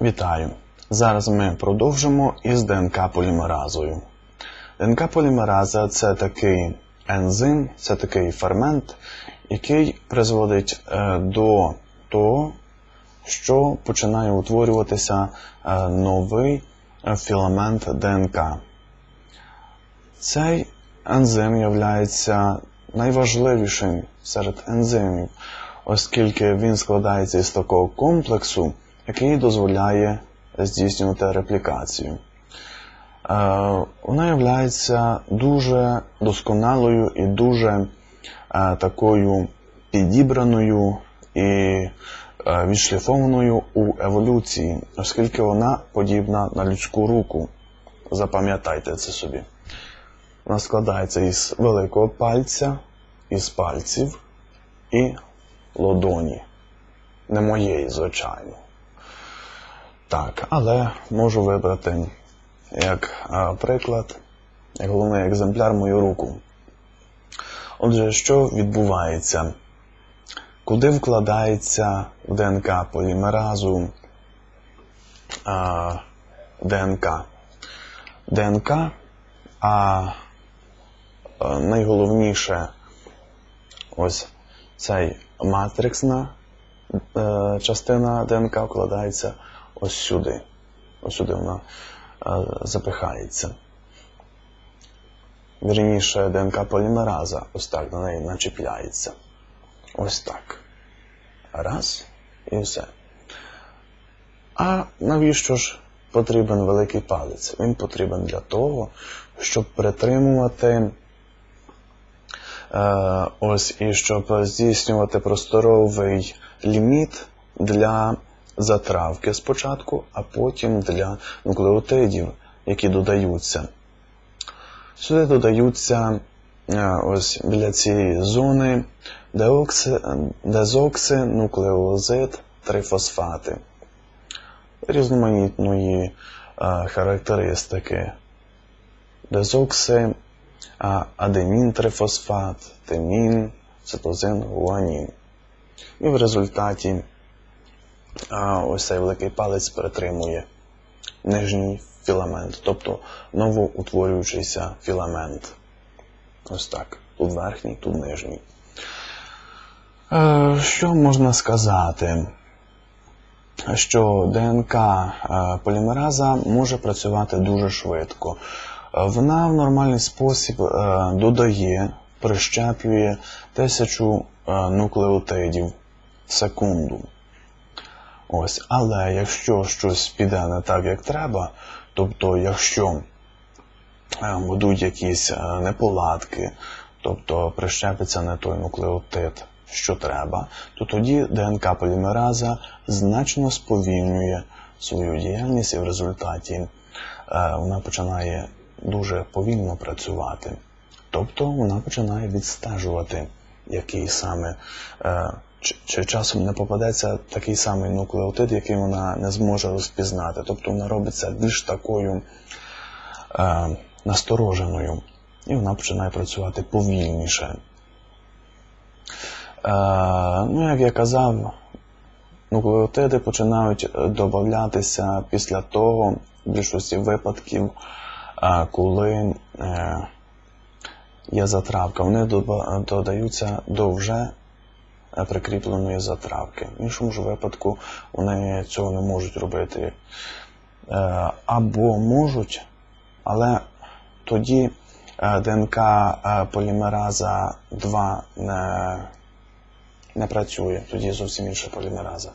Вітаю! Зараз ми продовжимо із ДНК полімеразою. ДНК полімераза це такий ензим, це такий фермент, який призводить е, до того, що починає утворюватися е, новий е, філамент ДНК. Цей ензим є найважливішим серед ензимів, оскільки він складається із такого комплексу, який дозволяє здійснювати реплікацію. Е, Вона є дуже досконалою і дуже е, такою підібраною і е, відшліфованою у еволюції, оскільки вона подібна на людську руку. Запам'ятайте це собі. Вона складається із великого пальця, із пальців і лодоні. Не моєї, звичайно. Так, але можу вибрати як приклад, як головний екземпляр мою руку. Отже, що відбувається? Куди вкладається в ДНК полімеразу а, ДНК? ДНК, а найголовніше ось цей матриксна е, частина ДНК вкладається ось сюди. Ось сюди вона е, запихається. Вірніше, ДНК полімераза ось так на неї начіпляється. Ось так. Раз і все. А навіщо ж потрібен великий палець? Він потрібен для того, щоб притримувати. Е, ось і щоб здійснювати просторовий ліміт для затравки спочатку, а потім для нуклеотидів, які додаються. Сюди додаються е, ось біля цієї зони деокси, дезокси, нуклеозид, трифосфати різноманітної е, характеристики. Дезокси, аденін трифосфат, тимін, цитозин, гуанін. І в результаті ось цей великий палець перетримує нижній філамент, тобто новоутворюючийся філамент. Ось так. Тут верхній, тут нижній. Е, що можна сказати? Що ДНК е, полімераза може працювати дуже швидко. Вона в нормальний спосіб е, додає, прищеплює тисячу нуклеотидів в секунду. Ось, Але якщо щось піде не так, як треба, тобто, якщо будуть якісь неполадки, тобто прищепиться не той нуклеотид, що треба, то тоді ДНК полімераза значно сповільнює свою діяльність і в результаті вона починає дуже повільно працювати. Тобто вона починає відстежувати, який саме чи, часом не попадеться такий самий нуклеотид, який вона не зможе розпізнати. Тобто вона робиться більш такою е, настороженою, і вона починає працювати повільніше. Е, ну, Як я казав, нуклеотиди починають додатися після того, в більшості випадків, е, коли е, є затравка. Вони додаються до вже прикріпленої затравки. В іншому ж випадку вони цього не можуть робити. Е, або можуть, але тоді е, ДНК е, полімераза 2 не не працює, тоді зовсім інша полімераза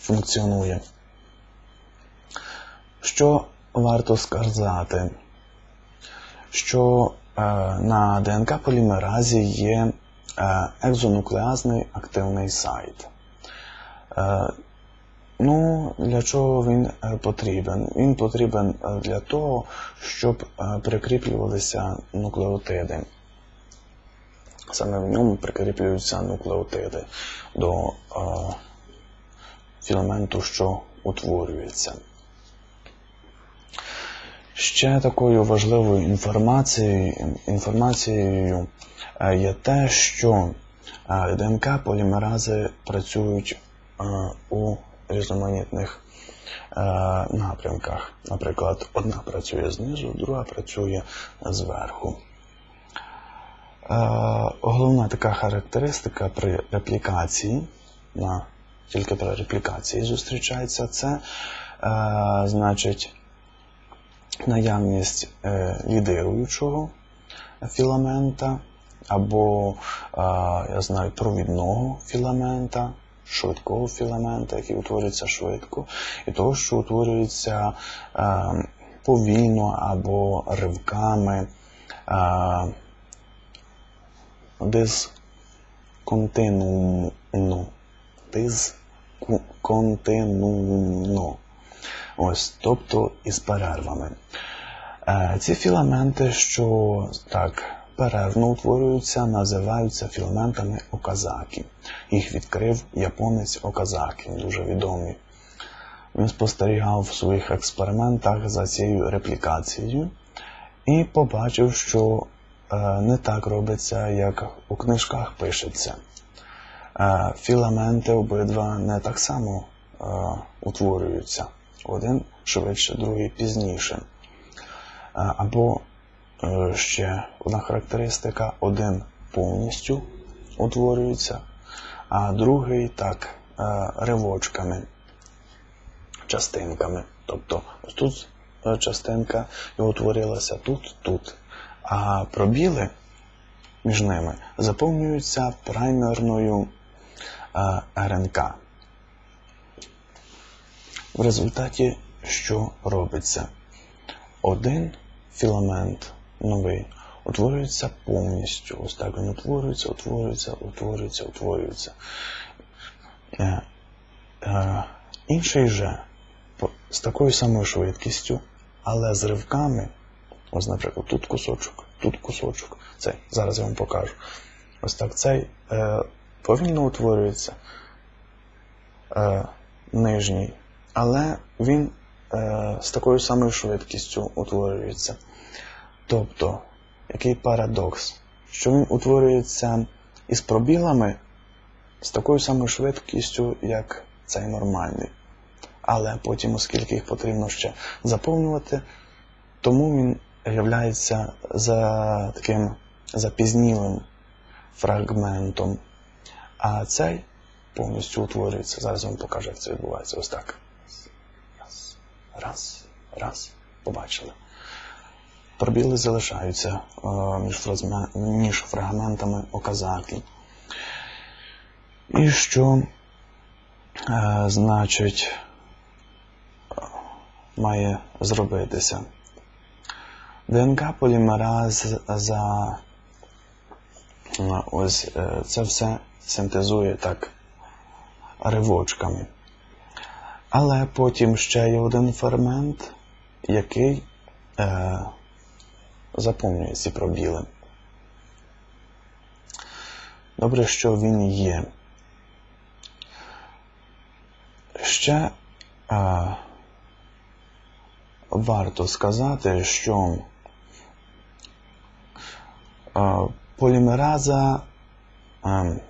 функціонує. Що варто сказати? Що на ДНК полімеразі є Е, екзонуклеазний активний сайт. Е, ну, Для чого він е, потрібен? Він потрібен для того, щоб прикріплювалися нуклеотиди. Саме в ньому прикріплюються нуклеотиди до філаменту, що утворюється. Ще такою важливою інформацією Е, є те, що е, ДНК полімерази працюють е, у різноманітних напрямках. Наприклад, одна працює знизу, друга працює зверху. Головна така характеристика при реплікації, тільки при реплікації зустрічається, це значить наявність е, лідируючого філамента або, е, я знаю, провідного філамента, швидкого філамента, який утворюється швидко, і того, що утворюється е, повільно або ривками. Е, дисконтинуумно. Дисконтинуумно. Ось, тобто із перервами. Е, Ці філаменти, що так перервно утворюються, називаються філаментами Оказакі. Їх відкрив японець Оказакі, дуже відомий. Він спостерігав в своїх експериментах за цією реплікацією і побачив, що е, не так робиться, як у книжках пишеться. Е, Філаменти обидва не так само утворюються. Один швидше, другий пізніше. Е, Або е, ще одна характеристика: один повністю утворюється, а другий так е, ривочками, частинками. Тобто ось тут частинка і утворилася тут, тут. А пробіли між ними заповнюються праймерною РНК. В результаті що робиться? Один філамент новий утворюється повністю. Ось так він утворюється, утворюється, утворюється, утворюється. Е, е, інший же з такою самою швидкістю, але з ривками, ось, наприклад, тут кусочок, тут кусочок. Цей, зараз я вам покажу. Ось так цей е, повільно утворюється е, нижній, але він е, з такою самою швидкістю утворюється. Тобто, який парадокс? Що він утворюється із пробілами з такою самою швидкістю, як цей нормальний. Але потім, оскільки їх потрібно ще заповнювати, тому він являється за таким запізнілим фрагментом. А цей повністю утворюється. Зараз вам покажу, як це відбувається. Ось так. Раз, раз. Побачили. Пробіли залишаються е, між, фрагментами оказаки. І що, е, значить, має зробитися? ДНК полімераз за е, ось це все синтезує так ривочками. Але потім ще є один фермент, який е, заповнює ці пробіли. Добре, що він є. Ще е, варто сказати, що е, полімераза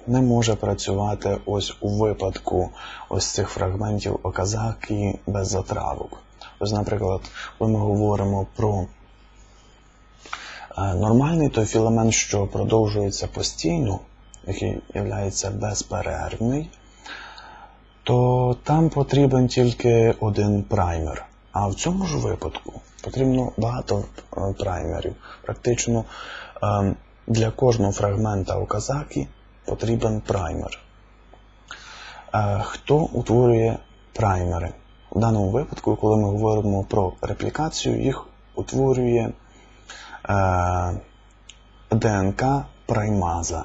не може працювати ось у випадку ось цих фрагментів оказаки без затравок. Ось, наприклад, коли ми говоримо про е, нормальний той філамент, що продовжується постійно, який є безперервний, то там потрібен тільки один праймер. А в цьому ж випадку потрібно багато е, праймерів. Практично е, для кожного фрагмента оказаки потрібен праймер. Е, Хто утворює праймери? В даному випадку, коли ми говоримо про реплікацію, їх утворює е, ДНК праймаза.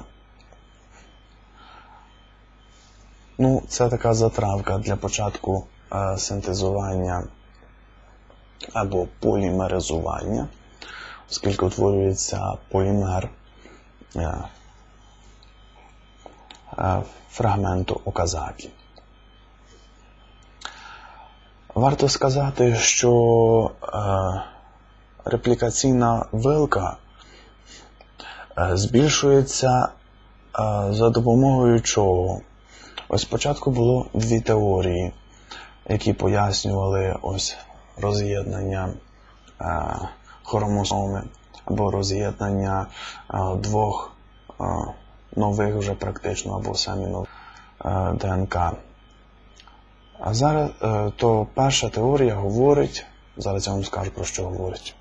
Ну, це така затравка для початку е, синтезування або полімеризування, оскільки утворюється полімер фрагменту оказаки. Варто сказати, що е, реплікаційна вилка е, збільшується е, за допомогою чого? Ось спочатку було дві теорії. які пояснювали ось роз'єднання е, хромосоми або роз'єднання е, двох е, нових вже практично або самі нових е, ДНК. А зараз е, то перша теорія говорить, зараз я вам скажу про що говорить.